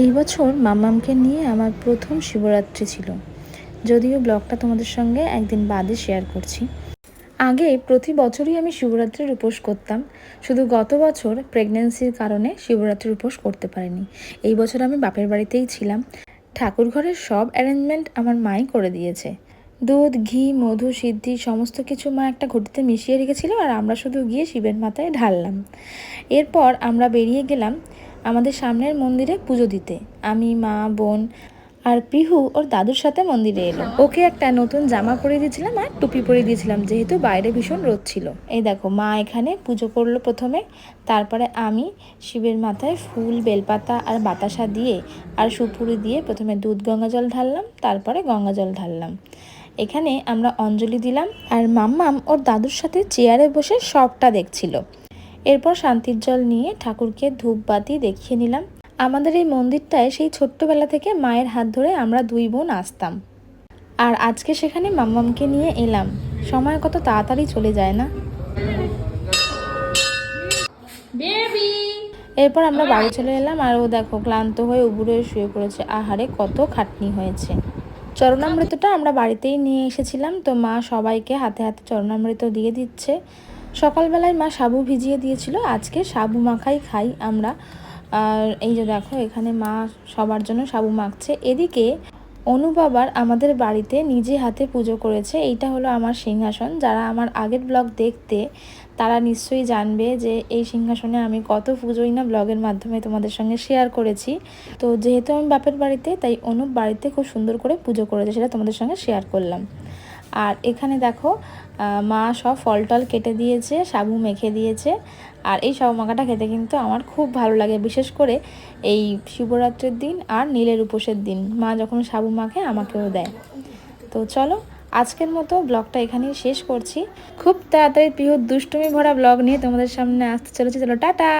এই বছর মামামকে নিয়ে আমার প্রথম শিবরাত্রি ছিল। যদিও ব্লগটা তোমাদের সঙ্গে একদিন বাদে শেয়ার করছি। আগে প্রতি বছরই আমি শিবরাত্রির উপোস করতাম। শুধু গত বছর প্রেগনেন্সির কারণে শিবরাত্রির উপোস করতে পারিনি। এই বছর আমি বাপের বাড়িতেই ছিলাম। ঠাকুর ঘরের সব অ্যারেঞ্জমেন্ট আমার মাই করে দিয়েছে। দুধ, ঘি, মধু, সিদ্ধি, সমস্ত কিছু মা একটা ঘটিতে মিশিয়ে রেখেছিল আর আমরা শুধু গিয়ে শিবের মাথায় ঢাললাম। এরপর আমরা বেরিয়ে গেলাম আমাদের সামনের মন্দিরে পুজো দিতে। আমি, মা, বোন আর পিহু ওর দাদুর সাথে মন্দিরে এলো। ওকে একটা নতুন জামা পরে দিয়েছিলাম আর টুপি পরিয়ে দিয়েছিলাম, যেহেতু বাইরে ভীষণ রোদ ছিল। এই দেখো, মা এখানে পুজো করল প্রথমে। তারপরে আমি শিবের মাথায় ফুল, বেলপাতা আর বাতাসা দিয়ে আর সুপুরি দিয়ে প্রথমে দুধ গঙ্গা জল ঢাললাম, তারপরে গঙ্গা জল ঢাললাম। এখানে আমরা অঞ্জলি দিলাম আর মাম্মাম ওর দাদুর সাথে চেয়ারে বসে সবটা দেখছিল। এরপর শান্তির জল নিয়ে ঠাকুরকে ধূপবাতি দেখিয়ে নিলাম। আমাদের এই মন্দিরটায় সেই ছোট্টবেলা থেকে মায়ের হাত ধরে আমরা দুই বোন আসতাম। আর আজকে সেখানে মাম্মামকে নিয়ে এলাম। সময় কত তাড়াতাড়ি চলে যায় না? এরপর আমরা বাড়ি চলে এলাম আর ও দেখো ক্লান্ত হয়ে উবুড়ো শুয়ে পড়েছে। আহারে কত খাটনি হয়েছে। চরণামৃতটা আমরা বাড়িতেই নিয়ে এসেছিলাম। তো মা সবাইকে হাতে হাতে চরণামৃত দিয়ে দিচ্ছে। সকালবেলায় মা সাবু ভিজিয়ে দিয়েছিল, আজকে সাবু মাখাই খাই আমরা। আর এই যে দেখো, এখানে মা সবার জন্য সাবু মাখছে। এদিকে অনুবাবার আমাদের বাড়িতে নিজে হাতে পুজো করেছে, এইটা হলো আমার সিংহাসন। যারা আমার আগের ব্লগ দেখতে, তারা নিশ্চয়ই জানবে যে এই সিংহাসনে আমি কত পুজোই না ব্লগের মাধ্যমে তোমাদের সঙ্গে শেয়ার করেছি। তো যেহেতু আমি বাপের বাড়িতে, তাই অনুপ বাড়িতে খুব সুন্দর করে পুজো করেছে, সেটা তোমাদের সঙ্গে শেয়ার করলাম। আর এখানে দেখো মা সব ফল টল কেটে দিয়েছে, সাবু মেখে দিয়েছে। আর এই সাবু মাখাটা খেতে কিন্তু আমার খুব ভালো লাগে, বিশেষ করে এই শিবরাত্রির দিন আর নীলের উপোসের দিন। মা যখন সাবু মাখে, আমাকেও দেয়। তো চলো, আজকের মতো ব্লগটা এখানেই শেষ করছি। খুব তাড়াতাড়ি প্রিয় দুষ্টুমি ভরা ব্লগ নিয়ে তোমাদের সামনে আসতে চলেছি। চলো, টাটা!